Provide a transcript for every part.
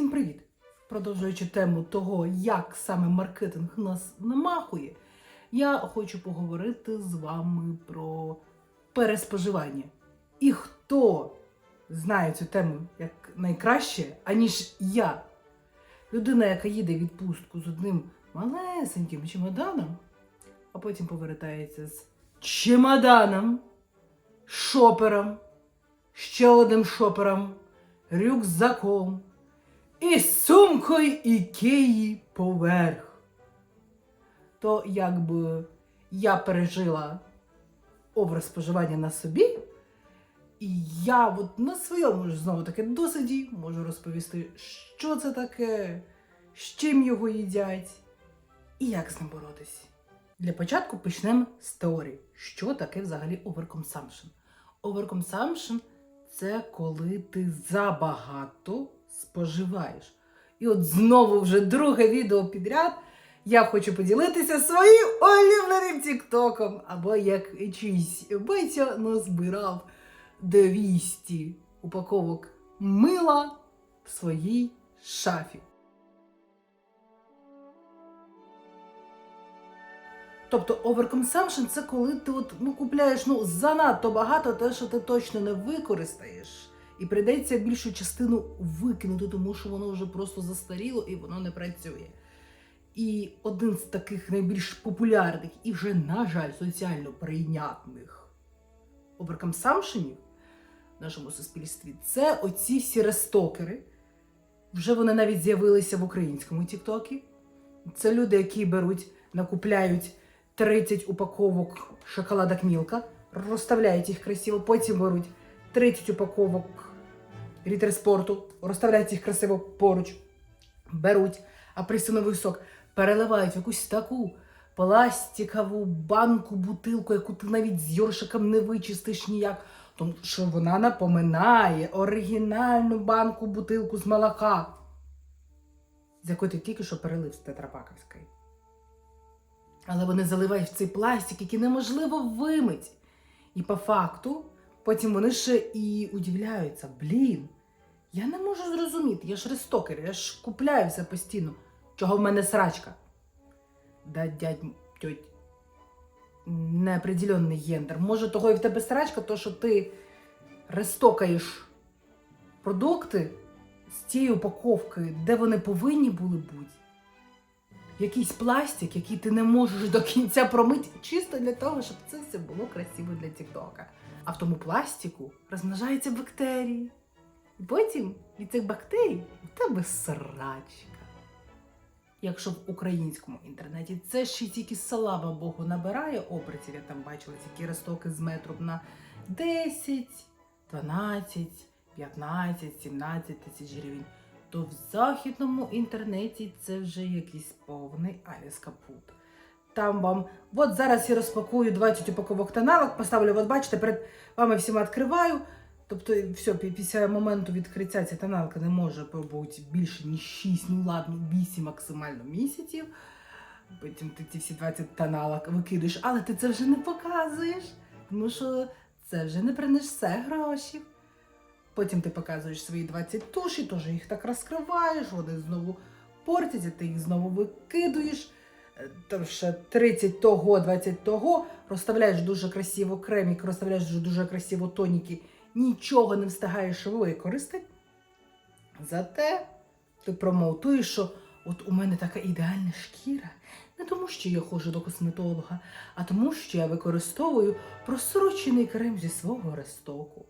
Всім привіт! Продовжуючи тему того, як саме маркетинг нас намахує, я хочу поговорити з вами про переспоживання. І хто знає цю тему як найкраще, аніж я, людина, яка їде відпустку з одним малесеньким чемоданом, а потім повертається з чемоданом, шопером, ще одним шопером, рюкзаком і сумкою ікеї поверх. То якби я пережила образ споживання на собі, і я от на своєму ж знову таки досвіді можу розповісти, що це таке, з чим його їдять і як з ним боротись. Для початку почнемо з теорії. Що таке взагалі overconsumption? Overconsumption – це коли ти забагато споживаєш. І от знову вже друге відео підряд я хочу поділитися своїм улюбленим тіктоком. Або як чийсь батя назбирав 200 упаковок мила в своїй шафі. Тобто overconsumption – це коли ти от, ну, купляєш ну, занадто багато те, що ти точно не використаєш. І прийдеться більшу частину викинути, тому що воно вже просто застаріло і воно не працює. І один з таких найбільш популярних і вже, на жаль, соціально прийнятних overconsumptionів в нашому суспільстві це оці всі рестокери. Вже вони навіть з'явилися в українському Тіктокі. Це люди, які беруть, накупляють 30 упаковок шоколадок Мілка, розставляють їх красиво, потім беруть 30 упаковок рітерспорту, розставляють їх красиво поруч, беруть апельсиновий сок, переливають в якусь таку пластикову банку, бутилку, яку ти навіть з йоршиком не вичистиш ніяк, тому що вона напоминає оригінальну банку, бутилку з молока, з якої ти тільки що перелив з тетрапаковської. Але вони заливають в цей пластик, який неможливо вимити. І по факту, потім вони ще і удивляються: блін, я не можу зрозуміти, я ж рестокер, я ж купляю все постійно. Чого в мене срачка? Да, дядь, тьоть, неопределенний гендер. Може, того і в тебе срачка, то що ти рестокаєш продукти з тієї упаковки, де вони повинні були бути якийсь пластик, який ти не можеш до кінця промити, чисто для того, щоб це все було красиво для Тіктока. А в тому пластику розмножаються бактерії. І потім від цих бактерій у тебе срачка. Якщо в українському інтернеті це ще тільки слава Богу набирає обертів, я там бачила такі ростоки з метром на 10, 12, 15, 17 тисяч гривень то в західному інтернеті це вже якийсь повний Аліс Капут. Там вам, от зараз я розпакую 20 упаковок тоналок, поставлю, от бачите, перед вами всіма відкриваю. Тобто, все, після моменту відкриття ця тоналка не може побути більше, ніж 6, ну ладно, 8 максимально місяців. Потім ти ці всі 20 тоналок викидуєш, але ти це вже не показуєш, тому що це вже не принесе грошей. Потім ти показуєш свої 20 туші, теж їх так розкриваєш, вони знову портяться, ти їх знову викидуєш. Е, Там ще 30 того, 20 того, розставляєш дуже красиво кремік, розставляєш дуже, красиво тоніки, нічого не встигаєш використати. Зате ти промоутуєш, що от у мене така ідеальна шкіра. Не тому, що я ходжу до косметолога, а тому, що я використовую просрочений крем зі свого рестоку.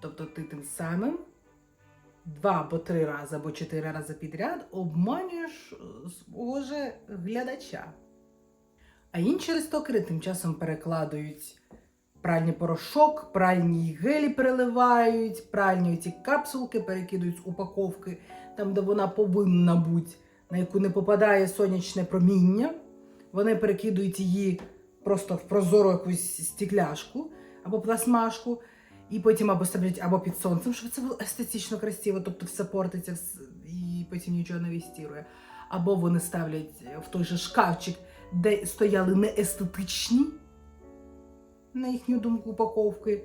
Тобто ти тим самим два або три рази, або чотири рази підряд обманюєш е, свого же глядача. А інші рестокери тим часом перекладають пральний порошок, пральні гелі переливають, пральні ці капсулки перекидують з упаковки там, де вона повинна бути, на яку не попадає сонячне проміння. Вони перекидують її просто в прозору якусь стекляшку або пластмашку. І потім або ставлять або під сонцем, щоб це було естетично красиво, тобто все портиться і потім нічого не вістірує. Або вони ставлять в той же шкафчик, де стояли неестетичні, на їхню думку, упаковки.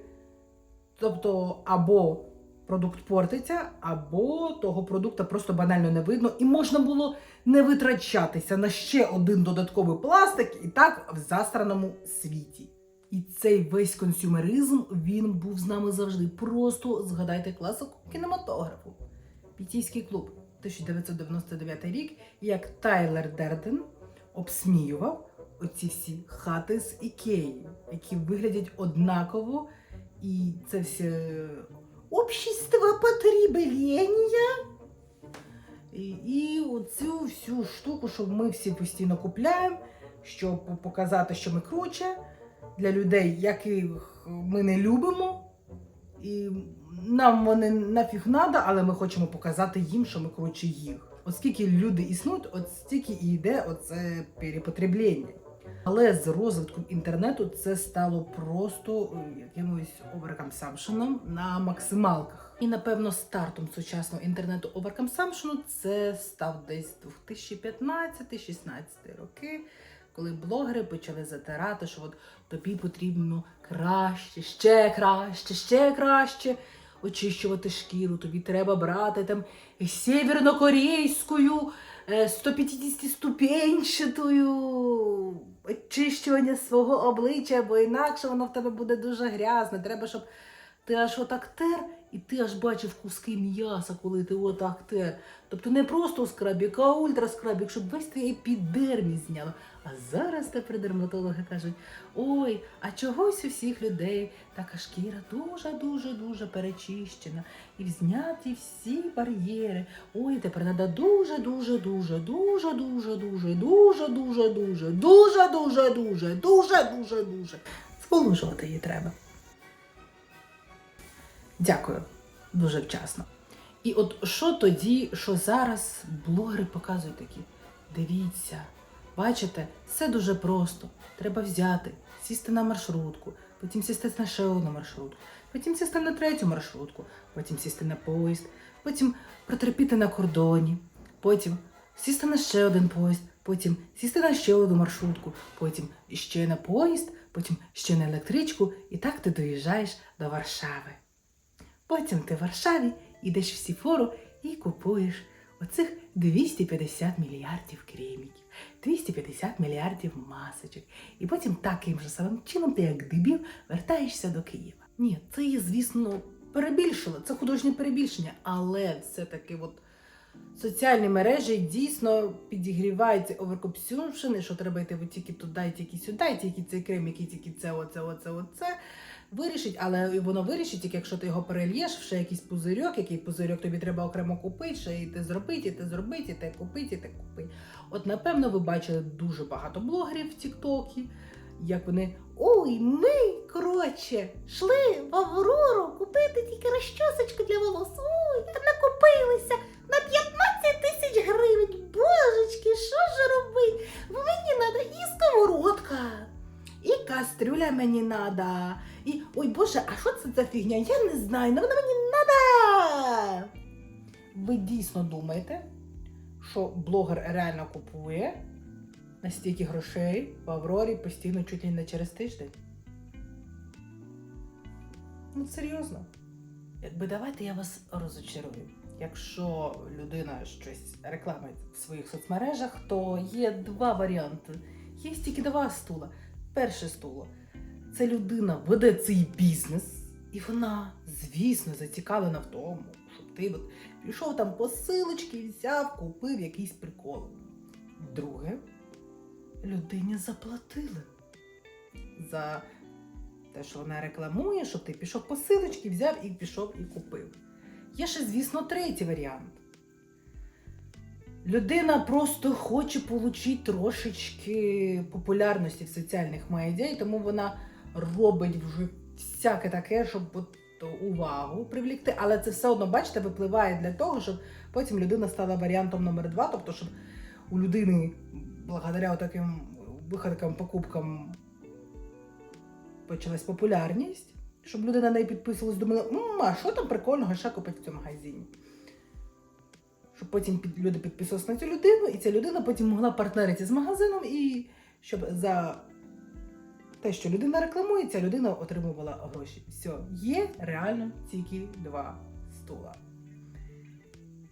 Тобто, або продукт портиться, або того продукта просто банально не видно, і можна було не витрачатися на ще один додатковий пластик і так в застраному світі. І цей весь консюмеризм він був з нами завжди. Просто згадайте класику кінематографу. Пітійський клуб 1999 рік, як Тайлер Дерден обсміював оці всі хати з Ікеї, які виглядять однаково, і це все общество потреблення. І, і оцю всю штуку, що ми всі постійно купляємо, щоб показати, що ми круче для людей, яких ми не любимо. І нам вони нафіг надо, але ми хочемо показати їм, що ми круче їх. Оскільки люди існують, от стільки і йде оце перепотреблення. Але з розвитком інтернету це стало просто е, якимось оверконсампшеном на максималках. І напевно стартом сучасного інтернету оверконсампшену це став десь 2015-16 роки, коли блогери почали затирати, що от тобі потрібно краще, ще краще, ще краще очищувати шкіру. Тобі треба брати там сєвєрнокорейську е, 150 ступенчатою очищування свого обличчя, бо інакше воно в тебе буде дуже грязне. Треба, щоб ти аж отак тер, і ти аж бачив куски м'яса, коли ти отак тер. Тобто не просто скрабік, а ультраскрабік, щоб весь твій епідерміс зняло. А зараз тепер дерматологи кажуть, ой, а чогось у всіх людей така шкіра дуже-дуже-дуже перечищена. І взняті всі бар'єри. Ой, тепер треба дуже-дуже-дуже, дуже-дуже-дуже, дуже-дуже-дуже, дуже-дуже-дуже, дуже-дуже-дуже. Сполужувати її треба. Дякую, дуже вчасно. І от що тоді, що зараз блогери показують такі? Дивіться бачите, все дуже просто. Треба взяти, сісти на маршрутку, потім сісти на ще одну маршрутку, потім сісти на третю маршрутку, потім сісти на поїзд, потім протерпіти на кордоні, потім сісти на ще один поїзд, потім сісти на ще одну маршрутку, потім ще на поїзд, потім ще на електричку, і так ти доїжджаєш до Варшави. Потім ти в Варшаві йдеш в Сіфору і купуєш оцих 250 мільярдів креміків, 250 мільярдів масочок. І потім таким же самим чином ти, як дебіл, вертаєшся до Києва. Ні, це є, звісно, перебільшило, це художнє перебільшення, але все-таки от соціальні мережі дійсно підігрівають ці оверкопсюшини, що треба йти от тільки туди, тільки сюди, тільки цей крем, який тільки це, оце, оце, оце. Вирішить, але воно вирішить, тільки якщо ти його перельєш ще якийсь пузирьок, який пузирьок тобі треба окремо купити, ще і ти зробити, і ти зробити, і те купити, і те купити. От напевно ви бачили дуже багато блогерів в Тіктокі, як вони ой, ми коротше йшли в Аврору купити тільки розчосочку для волос. Ой, накупилися на 15 тисяч гривень. Божечки, що ж робити? Мені треба і сковородка. І кастрюля мені надо. І ой Боже, а що це за фігня? Я не знаю, але вона мені надо. Ви дійсно думаєте, що блогер реально купує настільки грошей в Аврорі постійно чуть ли не через тиждень? Ну, серйозно. Якби давайте я вас розочарую. Якщо людина щось рекламить в своїх соцмережах, то є два варіанти. Є тільки два стула. Перше стуло це людина веде цей бізнес, і вона, звісно, зацікавлена в тому, щоб ти от пішов там по силочки, взяв, купив якийсь прикол. Друге, людині заплатили за те, що вона рекламує, щоб ти пішов по силочки, взяв і пішов і купив. Є ще, звісно, третій варіант. Людина просто хоче отримати трошечки популярності в соціальних медіа, і тому вона робить вже всяке таке, щоб от увагу привлікти. Але це все одно, бачите, випливає для того, щоб потім людина стала варіантом номер два, тобто, щоб у людини, благодаря таким виходкам, покупкам, почалась популярність, щоб людина на неї підписувалась, думала, «М, а що там прикольного ще купити в цьому магазині? Щоб потім люди підписувалися на цю людину, і ця людина потім могла партнеритися з магазином, і щоб за те, що людина рекламує, ця людина отримувала гроші. Все, є реально тільки два стула.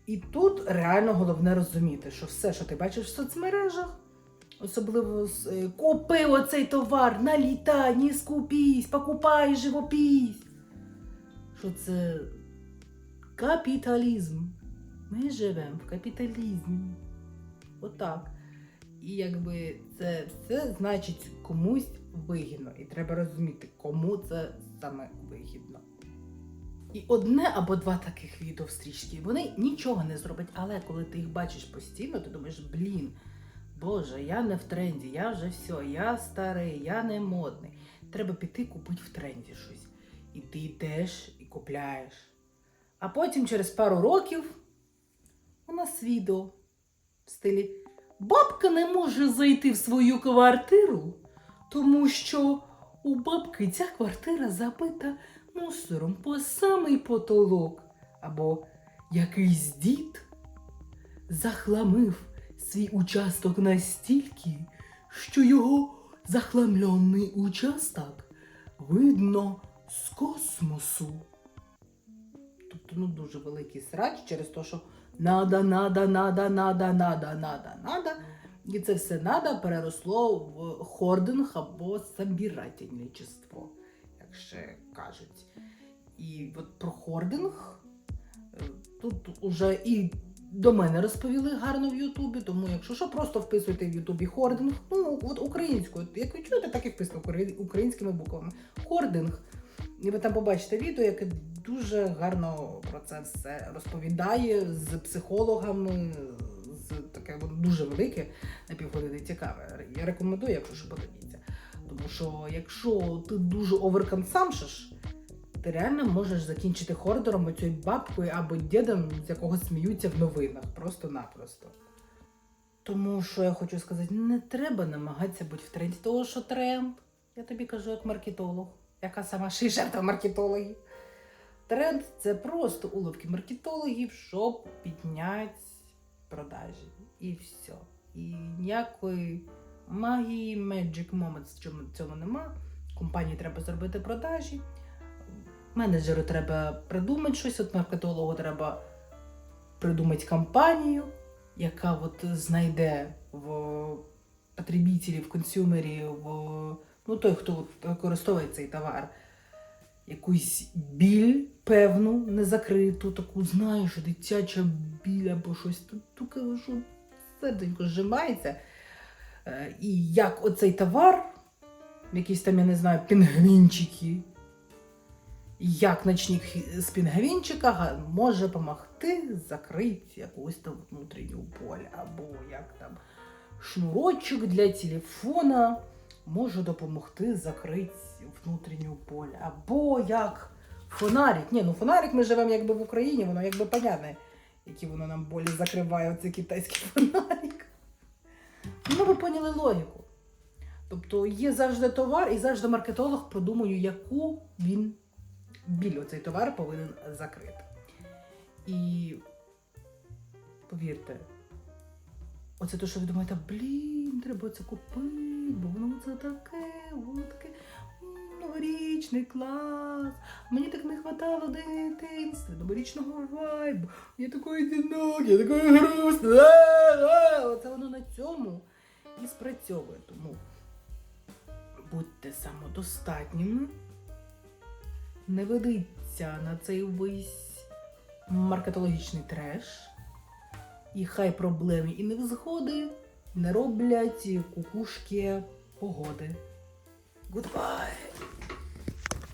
І тут реально головне розуміти, що все, що ти бачиш в соцмережах, особливо е, купи оцей товар, налітай, не скупись, покупай, живопись. Що це капіталізм. Ми живемо в капіталізмі. Отак. І якби це все значить комусь вигідно. І треба розуміти, кому це саме вигідно. І одне або два таких відео в стрічці, вони нічого не зроблять, але коли ти їх бачиш постійно, ти думаєш, блін, Боже, я не в тренді, я вже все, я старий, я не модний. Треба піти купити в тренді щось. І ти йдеш і купляєш. А потім через пару років у нас відео в стилі Бабка не може зайти в свою квартиру, тому що у бабки ця квартира забита мусором по самий потолок. Або якийсь дід захламив свій участок настільки, що його захламлений участок видно з космосу. Тобто, ну дуже великий срач через те, що надо, надо, надо, надо, надо, надо, надо. І це все надо переросло в хординг або собирательничество, як ще кажуть. І от про хординг е, тут уже і до мене розповіли гарно в Ютубі, тому якщо що, просто вписуйте в Ютубі хординг, ну от українською, як ви чуєте, так і вписуйте українськими буквами. Хординг. І ви там побачите відео, яке дуже гарно про це все розповідає з психологами, з таке воно дуже велике, на півгодини цікаве. Я рекомендую, якщо що подивіться. Тому що якщо ти дуже оверконсамшиш, ти реально можеш закінчити хордером оцією бабкою або дідом, з якого сміються в новинах, просто-напросто. Тому що я хочу сказати, не треба намагатися бути в тренді, того що тренд, я тобі кажу як маркетолог, яка сама ще й жертва маркетологів. Тренд це просто уловки маркетологів, щоб підняти продажі. І все. І ніякої магії, magic moments цьому, нема. Компанії треба зробити продажі. Менеджеру треба придумати щось, от маркетологу треба придумати кампанію, яка от знайде в потребителі, в консюмері, в ну, той, хто використовує цей товар, якусь біль певну, незакриту, таку, знаєш, дитяча біль або щось таке, що серденько зжимається. Е, І як оцей товар, якісь там, я не знаю, пінгвінчики, як ночник з пінгвінчика може допомогти закрити якусь там внутрішню боль, або як там шнурочок для телефона може допомогти закрити внутрішню боль, або як фонарик. Ні, ну фонарик ми живемо якби в Україні, воно якби понятне, які воно нам болі закриває, оцей китайський фонарик. Ну, ви поняли логіку. Тобто є завжди товар, і завжди маркетолог продумує, яку він біль оцей товар повинен закрити. І повірте, оце те, що ви думаєте, блін, треба це купити, бо воно це таке, воно таке новорічний клас. Мені так не вистачало дитинства, новорічного вайбу. Я такий одинокий, я такий грустний. Оце воно на цьому і спрацьовує. Тому будьте самодостатніми, не ведіться на цей весь маркетологічний треш. І хай проблеми і невзгоди не роблять кукушки погоди. Goodbye!